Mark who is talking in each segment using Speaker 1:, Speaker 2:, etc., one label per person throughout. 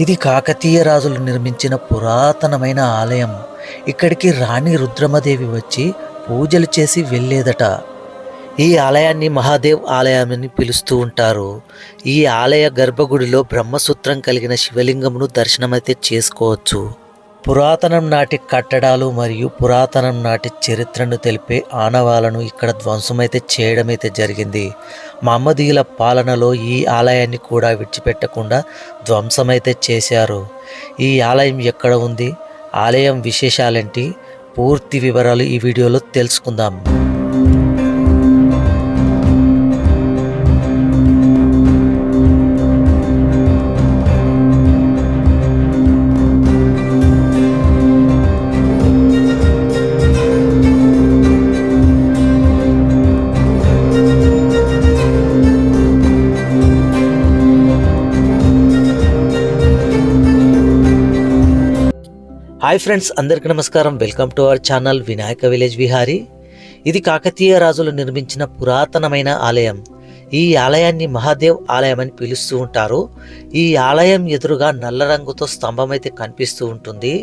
Speaker 1: ఇది కాకతీయ రాజులు నిర్మించిన పురాతనమైన ఆలయం. ఇక్కడికి రాణి రుద్రమదేవి వచ్చి పూజలు చేసి వెళ్ళేదట. ఈ ఆలయాన్ని మహాదేవ్ ఆలయం అని పిలుస్తూ ఉంటారు. ఈ ఆలయ గర్భగుడిలో బ్రహ్మసూత్రం కలిగిన శివలింగమును దర్శనమైతే చేసుకోవచ్చు. పురాతనం నాటి కట్టడాలు మరియు పురాతనం నాటి చరిత్రను తెలిపే ఆనవాలను ఇక్కడ ధ్వంసమైతే చేయడమైతే జరిగింది. మహమ్మదీయుల పాలనలో ఈ ఆలయాన్ని కూడా విడిచిపెట్టకుండా ధ్వంసమైతే చేశారు. ఈ ఆలయం ఎక్కడ ఉంది? ఆలయం విశేషాలేంటి? పూర్తి వివరాలు ఈ వీడియోలో తెలుసుకుందాం. హాయ్ ఫ్రెండ్స్ అందరికి నమస్కారం. Welcome to our channel Vinayaka village Vihari ఇది కాకతీయ రాజులు నిర్మించిన పురాతనమైన ఆలయం. ఈ ఆలయాన్ని మహాదేవ్ ఆలయం అని పిలుస్తూ ఉంటారు. ఈ ఆలయం ఎదురుగా నల్ల రంగుతో స్తంభం అయితే కనిపిస్తూ ఉంటుంది.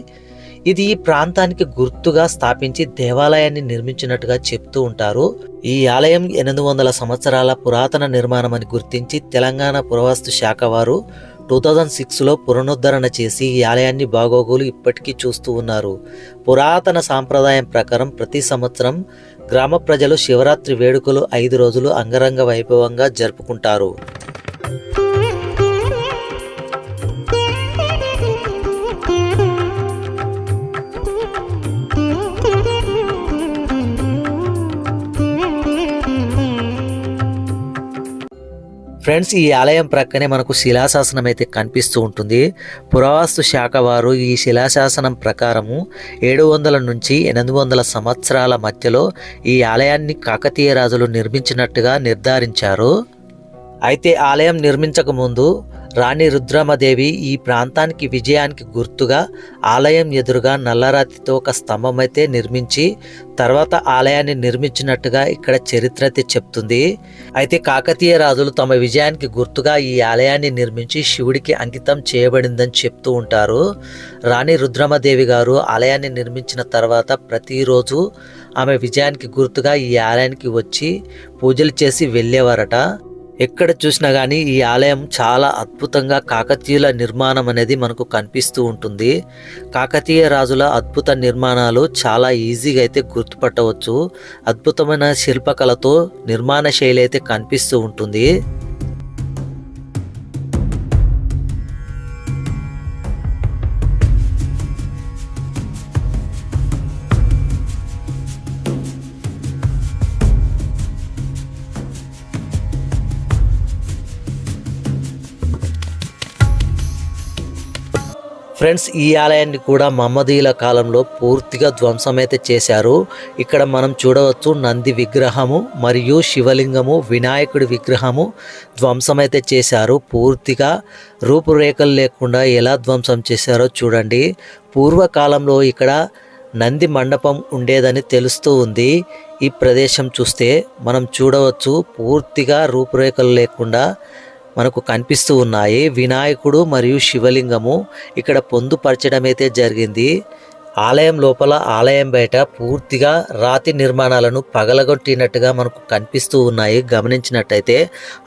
Speaker 1: ఇది ఈ ప్రాంతానికి గుర్తుగా స్థాపించి దేవాలయాన్ని నిర్మించినట్టుగా చెప్తూ ఉంటారు. ఈ ఆలయం ఎనిమిది వందల సంవత్సరాల పురాతన నిర్మాణం అని గుర్తించి తెలంగాణ పురావస్తు శాఖ వారు టూ థౌజండ్ సిక్స్లో పునరుద్ధరణ చేసి ఈ ఆలయాన్ని బాగోగులు ఇప్పటికీ చూస్తూ ఉన్నారు. పురాతన సాంప్రదాయం ప్రకారం ప్రతి సంవత్సరం గ్రామ ప్రజలు శివరాత్రి వేడుకలు ఐదు రోజులు అంగరంగ వైభవంగా జరుపుకుంటారు. ఫ్రెండ్స్ ఈ ఆలయం ప్రక్కనే మనకు శిలాశాసనం అయితే కనిపిస్తూ ఉంటుంది. పురావస్తు శాఖ వారు ఈ శిలాశాసనం ప్రకారము ఏడు వందల నుంచి ఎనిమిది వందల సంవత్సరాల మధ్యలో ఈ ఆలయాన్ని కాకతీయ రాజులు నిర్మించినట్టుగా నిర్ధారించారు. అయితే ఆలయం నిర్మించక ముందు రాణి రుద్రమదేవి ఈ ప్రాంతానికి విజయానికి గుర్తుగా ఆలయం ఎదురుగా నల్లరాతితో ఒక స్తంభమైతే నిర్మించి తర్వాత ఆలయాన్ని నిర్మించినట్టుగా ఇక్కడ చరిత్ర అయితే చెప్తుంది. అయితే కాకతీయ రాజులు తమ విజయానికి గుర్తుగా ఈ ఆలయాన్ని నిర్మించి శివుడికి అంకితం చేయబడిందని చెప్తూ ఉంటారు. రాణి రుద్రమదేవి గారు ఆలయాన్ని నిర్మించిన తర్వాత ప్రతిరోజు ఆమె విజయానికి గుర్తుగా ఈ ఆలయానికి వచ్చి పూజలు చేసి వెళ్ళేవారట. ఎక్కడ చూసినా కానీ ఈ ఆలయం చాలా అద్భుతంగా కాకతీయుల నిర్మాణం అనేది మనకు కనిపిస్తూ ఉంటుంది. కాకతీయ రాజుల అద్భుత నిర్మాణాలు చాలా ఈజీగా అయితే గుర్తుపట్టవచ్చు. అద్భుతమైన శిల్పకళతో నిర్మాణ శైలి అయితే కనిపిస్తూ ఉంటుంది. ఫ్రెండ్స్ ఈ ఆలయాన్ని కూడా మమ్మదీయుల కాలంలో పూర్తిగా ధ్వంసమైతే చేశారు. ఇక్కడ మనం చూడవచ్చు నంది విగ్రహము మరియు శివలింగము వినాయకుడి విగ్రహము ధ్వంసమైతే చేశారు. పూర్తిగా రూపురేఖలు లేకుండా ఎలా ధ్వంసం చేశారో చూడండి. పూర్వకాలంలో ఇక్కడ నంది మండపం ఉండేదని తెలుస్తూ ఉంది. ఈ ప్రదేశం చూస్తే మనం చూడవచ్చు పూర్తిగా రూపురేఖలు లేకుండా మనకు కనిపిస్తూ ఉన్నాయి. వినాయకుడు మరియు శివలింగము ఇక్కడ పొందుపరచడం అయితే జరిగింది. ఆలయం లోపల ఆలయం బయట పూర్తిగా రాతి నిర్మాణాలను పగలగొట్టినట్టుగా మనకు కనిపిస్తూ ఉన్నాయి. గమనించినట్టయితే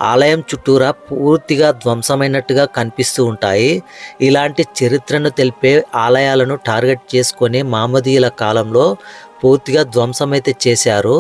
Speaker 1: ఆలయం చుట్టూరా పూర్తిగా ధ్వంసమైనట్టుగా కనిపిస్తూ ఉంటాయి. ఇలాంటి చరిత్రను తెలిపే ఆలయాలను టార్గెట్ చేసుకొని మామదీయుల కాలంలో పూర్తిగా ధ్వంసమైతే చేశారు.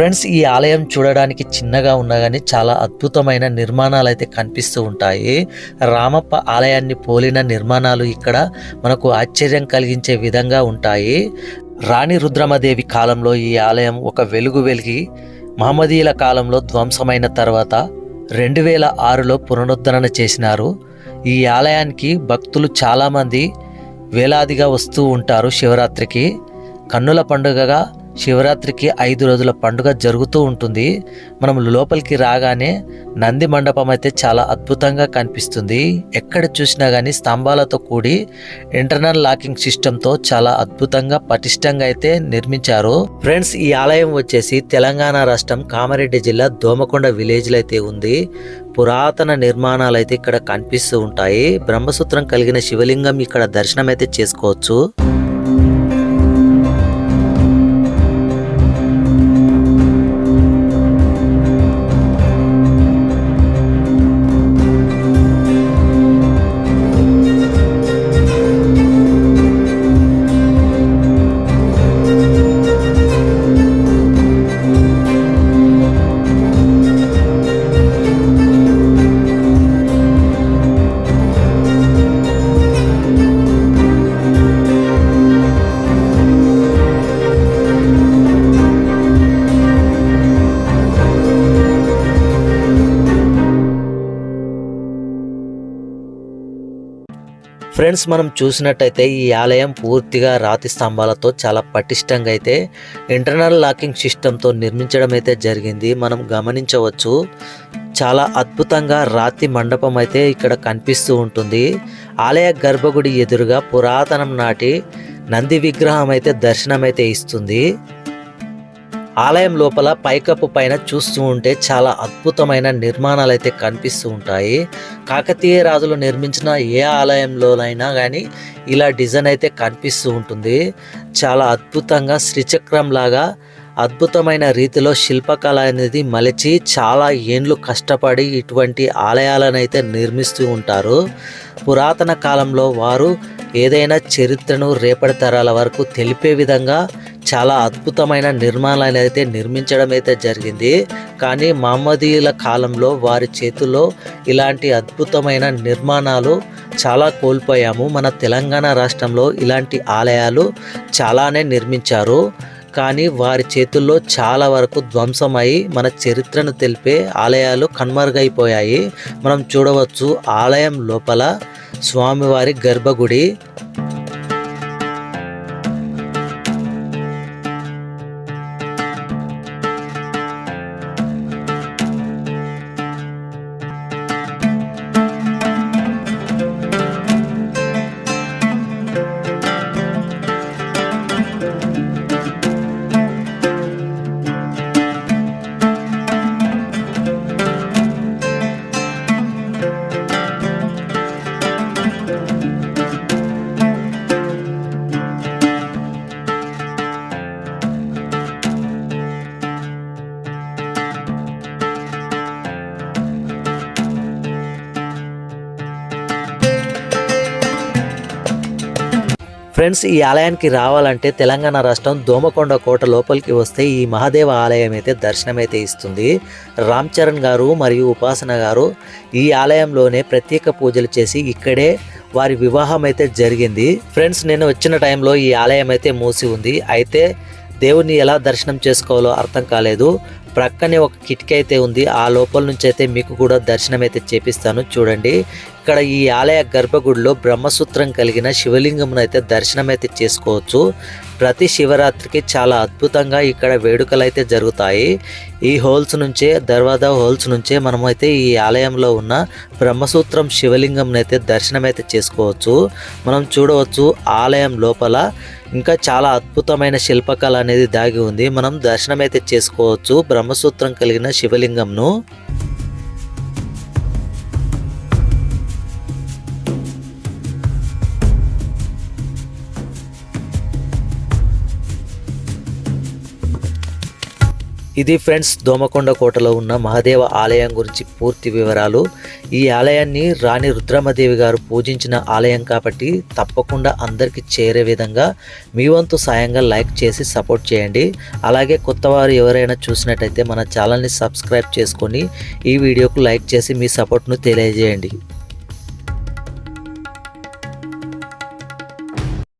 Speaker 1: ఫ్రెండ్స్ ఈ ఆలయం చూడడానికి చిన్నగా ఉన్నా కానీ చాలా అద్భుతమైన నిర్మాణాలు అయితే కనిపిస్తూ ఉంటాయి. రామప్ప ఆలయాన్ని పోలిన నిర్మాణాలు ఇక్కడ మనకు ఆశ్చర్యం కలిగించే విధంగా ఉంటాయి. రాణి రుద్రమదేవి కాలంలో ఈ ఆలయం ఒక వెలుగు వెలిగి మహమ్మదీయుల కాలంలో ధ్వంసమైన తర్వాత రెండు వేల ఆరులో పునరుద్ధరణ చేసినారు. ఈ ఆలయానికి భక్తులు చాలామంది వేలాదిగా వస్తూ ఉంటారు శివరాత్రికి. కన్నుల పండుగగా శివరాత్రికి ఐదు రోజుల పండుగ జరుగుతూ ఉంటుంది. మనం లోపలికి రాగానే నంది మండపం అయితే చాలా అద్భుతంగా కనిపిస్తుంది. ఎక్కడ చూసినా కానీ స్తంభాలతో కూడి ఇంటర్నల్ లాకింగ్ సిస్టంతో చాలా అద్భుతంగా పటిష్టంగా అయితే నిర్మించారు. ఫ్రెండ్స్ ఈ ఆలయం వచ్చేసి తెలంగాణ రాష్ట్రం కామారెడ్డి జిల్లా దోమకొండ విలేజ్లో అయితే ఉంది. పురాతన నిర్మాణాలు అయితే ఇక్కడ కనిపిస్తూ ఉంటాయి. బ్రహ్మసూత్రం కలిగిన శివలింగం ఇక్కడ దర్శనం అయితే చేసుకోవచ్చు. ఫ్రెండ్స్ మనం చూసినట్టయితే ఈ ఆలయం పూర్తిగా రాతి స్తంభాలతో చాలా పటిష్టంగా అయితే ఇంటర్నల్ లాకింగ్ సిస్టంతో నిర్మించడం అయితే జరిగింది. మనం గమనించవచ్చు చాలా అద్భుతంగా రాతి మండపం అయితే ఇక్కడ కనిపిస్తూ ఉంటుంది. ఆలయ గర్భగుడి ఎదురుగా పురాతనం నాటి నంది విగ్రహం అయితే దర్శనం అయితే ఇస్తుంది. ఆలయం లోపల పైకప్పు పైన చూస్తూ ఉంటే చాలా అద్భుతమైన నిర్మాణాలు అయితే కనిపిస్తూ ఉంటాయి. కాకతీయ రాజులు నిర్మించిన ఏ ఆలయంలోనైనా కానీ ఇలా డిజైన్ అయితే కనిపిస్తూ ఉంటుంది. చాలా అద్భుతంగా శ్రీచక్రం లాగా అద్భుతమైన రీతిలో శిల్పకళ అనేది మలిచి చాలా ఏండ్లు కష్టపడి ఇటువంటి ఆలయాలను అయితే నిర్మిస్తూ ఉంటారు. పురాతన కాలంలో వారు ఏదైనా చరిత్రను రేపటి తరాల వరకు తెలిపే విధంగా చాలా అద్భుతమైన నిర్మాణాలు అయితే నిర్మించడం అయితే జరిగింది. కానీ మహమ్మదీయుల కాలంలో వారి చేతుల్లో ఇలాంటి అద్భుతమైన నిర్మాణాలు చాలా కోల్పోయాము. మన తెలంగాణ రాష్ట్రంలో ఇలాంటి ఆలయాలు చాలానే నిర్మించారు. కానీ వారి చేతుల్లో చాలా వరకు ధ్వంసమై మన చరిత్రను తెలిపే ఆలయాలు కనుమరుగైపోయాయి. మనం చూడవచ్చు ఆలయం లోపల స్వామివారి గర్భగుడి ఫ్రెండ్స్ ఈ ఆలయానికి రావాలంటే తెలంగాణ రాష్ట్రం దోమకొండ కోట లోపలికి వస్తే ఈ మహాదేవ ఆలయం అయితే దర్శనం అయితే ఇస్తుంది. రామ్ చరణ్ గారు మరియు ఉపాసన గారు ఈ ఆలయంలోనే ప్రత్యేక పూజలు చేసి ఇక్కడే వారి వివాహం అయితే జరిగింది. ఫ్రెండ్స్ నేను వచ్చిన టైంలో ఈ ఆలయం అయితే మూసి ఉంది. అయితే దేవుణ్ణి ఎలా దర్శనం చేసుకోవాలో అర్థం కాలేదు. ప్రక్కనే ఒక కిటికీ అయితే ఉంది. ఆ లోపల నుంచి అయితే మీకు కూడా దర్శనం అయితే చేపిస్తాను. చూడండి. ఇక్కడ ఈ ఆలయ గర్భగుడిలో బ్రహ్మసూత్రం కలిగిన శివలింగమును అయితే దర్శనం అయితే చేసుకోవచ్చు. ప్రతి శివరాత్రికి చాలా అద్భుతంగా ఇక్కడ వేడుకలు అయితే జరుగుతాయి. ఈ హోల్స్ నుంచే దర్వాజా హోల్స్ నుంచే మనమైతే ఈ ఆలయంలో ఉన్న బ్రహ్మసూత్రం శివలింగం అయితే దర్శనం అయితే చేసుకోవచ్చు. మనం చూడవచ్చు ఆలయం లోపల ఇంకా చాలా అద్భుతమైన శిల్పకళ అనేది దాగి ఉంది. మనం దర్శనం అయితే చేసుకోవచ్చు. బ్రహ్మసూత్రం కలిగిన శివలింగంను. ఇది ఫ్రెండ్స్ దోమకొండ కోటలో ఉన్న మహాదేవ ఆలయం గురించి పూర్తి వివరాలు. ఈ ఆలయాన్ని రాణి రుద్రమదేవి గారు పూజించిన ఆలయం కాబట్టి తప్పకుండా అందరికీ చేరే విధంగా మీ వంతు సాయంగా లైక్ చేసి సపోర్ట్ చేయండి. అలాగే కొత్త వారు ఎవరైనా చూసినట్టయితే మన ఛానల్ని సబ్స్క్రైబ్ చేసుకొని ఈ వీడియోకు లైక్ చేసి మీ సపోర్ట్ను తెలియజేయండి.